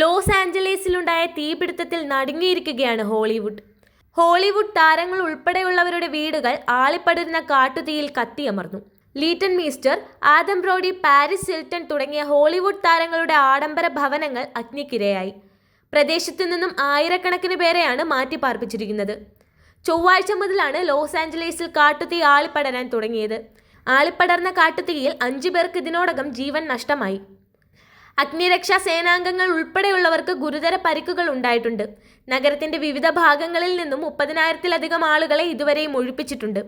Loss ആഞ്ചലീസിലുണ്ടായ തീപിടുത്തത്തിൽ നടുങ്ങിയിരിക്കുകയാണ് ഹോളിവുഡ്. ഹോളിവുഡ് താരങ്ങൾ ഉൾപ്പെടെയുള്ളവരുടെ വീടുകൾ ആളിപ്പടരുന്ന കാട്ടുതീയിൽ കത്തിയമർന്നു. Leighton Meester Adam Brody Paris Hilton തുടങ്ങിയ ഹോളിവുഡ് താരങ്ങളുടെ ആഡംബര ഭവനങ്ങൾ അഗ്നിക്കിരയായി. പ്രദേശത്തു നിന്നും ആയിരക്കണക്കിന് പേരെയാണ് മാറ്റിപ്പാർപ്പിച്ചിരിക്കുന്നത്. ചൊവ്വാഴ്ച മുതലാണ് ലോസ് ആഞ്ചലീസിൽ കാട്ടുതീ ആളിപ്പടരാൻ തുടങ്ങിയത്. ആളിപ്പടർന്ന കാട്ടുതീയിൽ അഞ്ചു പേർക്ക് ഇതിനോടകം ജീവൻ നഷ്ടമായി. അഗ്നിരക്ഷാ സേനാംഗങ്ങൾ ഉൾപ്പെടെയുള്ളവർക്ക് ഗുരുതര പരിക്കുകൾ ഉണ്ടായിട്ടുണ്ട്. നഗരത്തിന്റെ വിവിധ ഭാഗങ്ങളിൽ നിന്നും മുപ്പതിനായിരത്തിലധികം ആളുകളെ ഇതുവരെയും ഒഴിപ്പിച്ചിട്ടുണ്ട്.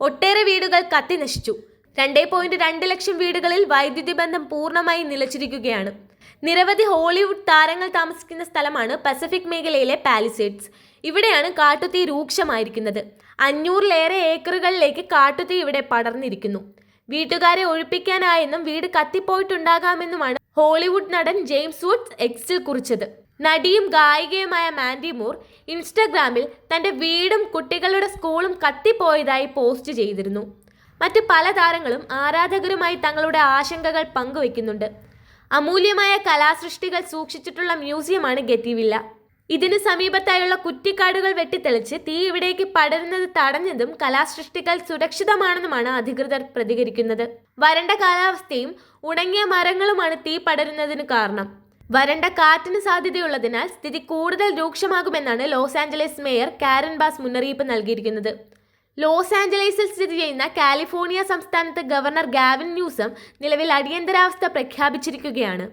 ഒട്ടേറെ വീടുകൾ കത്തി നശിച്ചു. രണ്ടേ പോയിന്റ് രണ്ട് ലക്ഷം വീടുകളിൽ വൈദ്യുതി ബന്ധം പൂർണമായി നിലച്ചിരിക്കുകയാണ്. നിരവധി ഹോളിവുഡ് താരങ്ങൾ താമസിക്കുന്ന സ്ഥലമാണ് പസഫിക് മേഖലയിലെ പാലിസേഡ്സ് ഇവിടെയാണ് കാട്ടുതീ രൂക്ഷമായിരിക്കുന്നത്. അഞ്ഞൂറിലേറെ ഏക്കറുകളിലേക്ക് കാട്ടുതീ ഇവിടെ പടർന്നിരിക്കുന്നു. വീട്ടുകാരെ ഒഴിപ്പിക്കാനായെന്നും വീട് കത്തിപ്പോയിട്ടുണ്ടാകാമെന്നുമാണ് ഹോളിവുഡ് നടൻ ജെയിംസ് വുഡ്സ് എക്സിൽ കുറിച്ചത്. നടിയും ഗായികയുമായ മാൻഡി മൂർ ഇൻസ്റ്റഗ്രാമിൽ തന്റെ വീടും കുട്ടികളുടെ സ്കൂളും കത്തിപ്പോയതായി പോസ്റ്റ് ചെയ്തിരുന്നു. മറ്റ് പല താരങ്ങളും ആരാധകരുമായി തങ്ങളുടെ ആശങ്കകൾ പങ്കുവയ്ക്കുന്നുണ്ട് അമൂല്യമായ കലാസൃഷ്ടികൾ സൂക്ഷിച്ചിട്ടുള്ള മ്യൂസിയമാണ് ഗെറ്റിവില്ല. ഇതിന് സമീപത്തായുള്ള കുറ്റിക്കാടുകൾ വെട്ടിത്തെളിച്ച് തീ ഇവിടേക്ക് പടരുന്നത് തടഞ്ഞതും കലാസൃഷ്ടികൾ സുരക്ഷിതമാണെന്നുമാണ് അധികൃതർ പ്രതികരിക്കുന്നത്. വരണ്ട കാലാവസ്ഥയും ഉണങ്ങിയ മരങ്ങളുമാണ് തീ പടരുന്നതിന് കാരണം. വരണ്ട കാറ്റിന് സാധ്യതയുള്ളതിനാൽ സ്ഥിതി കൂടുതൽ രൂക്ഷമാകുമെന്നാണ് Los Angeles mayor Karen Bass മുന്നറിയിപ്പ് നൽകിയിരിക്കുന്നത്. ലോസ് ആഞ്ചലീസിൽ സ്ഥിതി ചെയ്യുന്ന കാലിഫോർണിയ സംസ്ഥാനത്ത് ഗവർണർ ഗാവിൻ ന്യൂസം നിലവിൽ അടിയന്തരാവസ്ഥ പ്രഖ്യാപിച്ചിരിക്കുകയാണ്.